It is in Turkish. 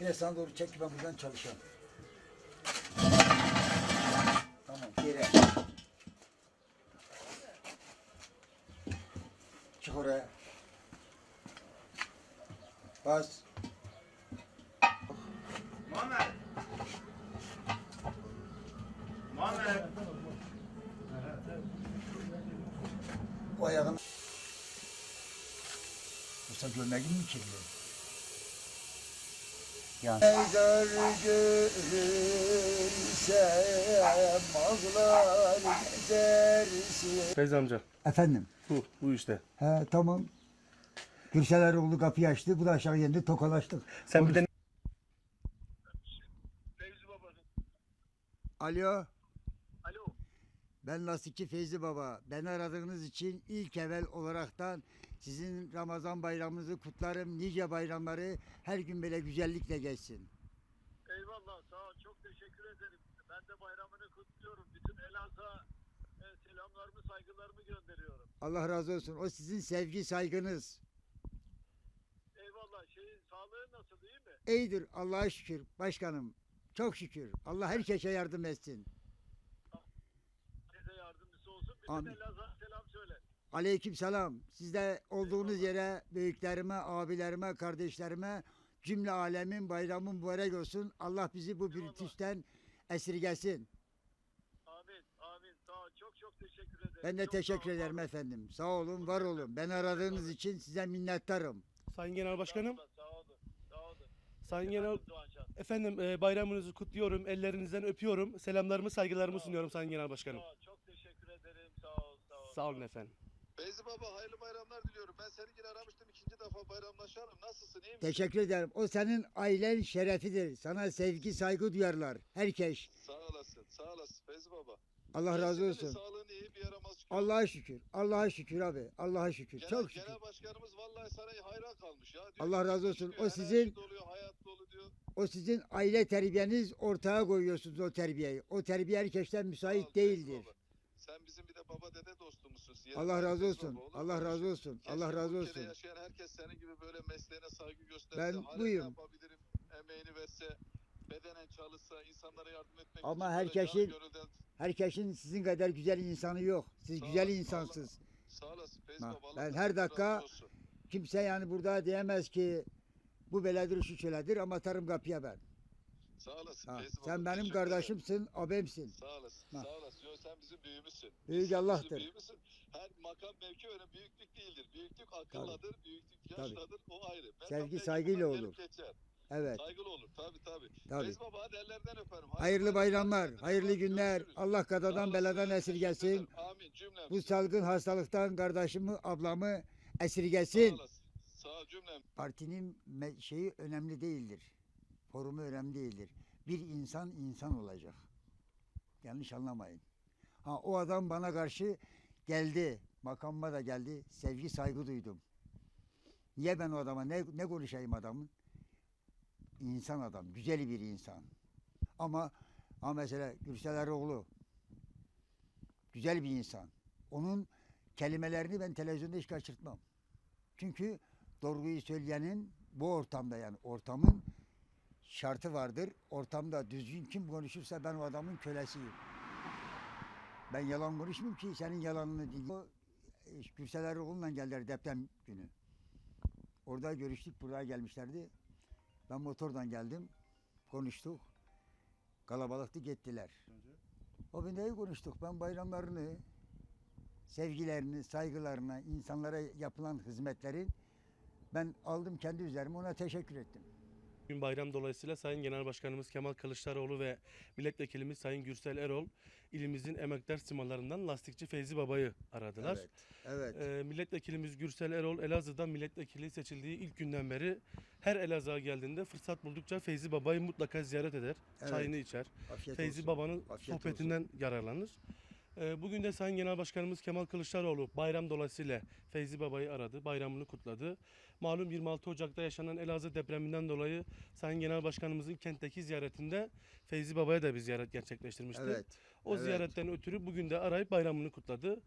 Yine sana doğru çek ki ben buradan çalışayım. Tamam geri. Çık oraya. Bas. Muhammed. Muhammed. O ayağını. Yoksa görmek mi kirli? Yani. Eğer görürsem ağlar gidersin. Feyzi amca Efendim. bu, bu işte. He tamam. Gürseler oğlu kapıyı açtı. Bu da aşağı indi. Tokalaştık. Sen bir de Alo. Alo. Ben Lastikçi Feyzi Baba. Beni aradığınız için ilk evvel olaraktan sizin Ramazan bayramınızı kutlarım. Nice bayramları her gün böyle güzellikle geçsin. Eyvallah sağ ol. Çok teşekkür ederim. Ben de bayramını kutluyorum. Bütün Elazığ'a e, selamlarımı, saygılarımı gönderiyorum. Allah razı olsun. O sizin sevgi saygınız. Eyvallah. Şeyin sağlığı nasıl iyi mi? İyidir Allah'a şükür başkanım. Çok şükür. Allah herkese yardım etsin. Size yardımcısı olsun. Bütün Amin. Elazığ'a. Aleyküm selam. Siz de olduğunuz yere büyüklerime, abilerime, kardeşlerime cümle alemin bayramın mübarek olsun. Allah bizi bu virüsten esirgesin. Amin. Amin. Sağ ol. Çok çok teşekkür ederim. Ben de Çok sağ ol, teşekkür ederim efendim. Sağ olun, var olun. Beni aradığınız için size minnettarım. Sayın Genel Başkanım, Sağ olun. Sağ olun. Sayın Genel Efendim Doğancan. efendim e, bayramınızı kutluyorum, ellerinizden öpüyorum. Selamlarımı, saygılarımı sunuyorum Sayın Genel Başkanım. Sağ ol. Çok teşekkür ederim. Sağ ol. Sağ ol. Sağ olun efendim. Feyzi Baba hayırlı bayramlar diliyorum. Ben seni yine aramıştım ikinci defa bayramlaşalım. Nasılsın iyi misin? Teşekkür ederim. O senin ailen şerefidir. Sana sevgi, saygı duyarlar. Herkes. Sağ olasın sağ olasın Feyzi Baba. Allah razı Senin olsun. Sağlığın iyi bir çıkıyor. Allah'a şükür. Allah'a şükür abi. Allah'a şükür. Genel, Çok şükür. Genel başkanımız vallahi sana hayran kalmış ya. Diyor Allah razı olsun. diyor, O sizin- doluyor, hayat dolu diyor. O sizin aile terbiyeniz ortaya koyuyorsunuz o terbiyeyi. O terbiye herkesten müsait Feyzi değildir. Baba. Sen bizim bir de baba dede dostumuzsun. Allah razı olsun. Baba? Allah razı olsun. Keşke Allah razı olsun. yaşayan herkes senin gibi böyle mesleğine saygı gösterse. Ben buyum. Yapabilirim? Emeğini verse, bedenen çalışsa, insanlara yardım etmek Ama herkesin- Herkesin sizin kadar güzel insanı yok. Siz Sağ güzel olasın, insansınız. Sağ olasın Baba. Allah ben her dakika-. Kimse yani burada diyemez ki bu beledir şu şöyledir ama atarım kapıya ben. Sağ olasın Ha, sen benim teşekkür kardeşimsin, abimsin. Sağ olasın. Ha. Sağ olasın. Yo, sen bizim büyüğümüzsün. Büyük Allah'tır. büyüğümüzsün. Her makam mevki öyle büyüklük değildir. Büyüklük akılladır, büyüklük Tabii. yaşladır. O ayrı. Ben Sevgi, saygıyla olur. geçer. Evet. Saygılı olur. Tabii tabii. Tabii. Feyzi Baba hadi ellerinden öperim. Hayırlı bayramlar, Kendine hayırlı günler. görüşürüz. Allah Sağ kadadan beladan esirgesin. Amin cümlem. Bu salgın hastalıktan kardeşimi, ablamı Sağ esirgesin. olasın. Sağ cümlem. Partinin şeyi önemli değildir. Forumu önemli değildir. Bir insan insan olacak. Yanlış anlamayın. Ha o adam bana karşı geldi. Makamıma da geldi. Sevgi saygı duydum. Niye ben o adama ne, ne konuşayım adamın? İnsan adam. Güzel bir insan. Ama ama mesela Gürsel Eroğlu güzel bir insan. Onun kelimelerini ben televizyonda hiç kaçırtmam. Çünkü doğruyu söyleyenin bu ortamda yani ortamın şartı vardır. Ortamda düzgün kim konuşursa ben o adamın kölesiyim. Ben yalan konuşmayayım ki senin yalanını. O, e, Gürsel Eroğlu'nla geldiler deprem günü. Orada görüştük, buraya gelmişlerdi. Ben motordan geldim, konuştuk. Kalabalıktı gittiler. O gün neyi konuştuk? Ben bayramlarını, sevgilerini, saygılarını, insanlara yapılan hizmetlerin ben aldım kendi üzerime ona teşekkür ettim. Bugün bayram dolayısıyla Sayın Genel Başkanımız Kemal Kılıçdaroğlu ve Milletvekilimiz Sayın Gürsel Erol ilimizin emektar simalarından lastikçi Feyzi Baba'yı aradılar. Evet. Ee, milletvekilimiz Gürsel Erol Elazığ'dan milletvekili seçildiği ilk günden beri her Elazığ'a geldiğinde fırsat buldukça Feyzi Baba'yı mutlaka ziyaret eder. Evet. Çayını içer. Afiyet Feyzi olsun. Baba'nın Afiyet sohbetinden yararlanır. Ee, bugün de Sayın Genel Başkanımız Kemal Kılıçdaroğlu bayram dolayısıyla Feyzi Baba'yı aradı, bayramını kutladı. Malum 26 Ocak'ta yaşanan Elazığ depreminden dolayı Sayın Genel Başkanımızın kentteki ziyaretinde Feyzi Baba'ya da bir ziyaret gerçekleştirmişti. Evet. O evet. ziyaretten ötürü bugün de arayıp bayramını kutladı.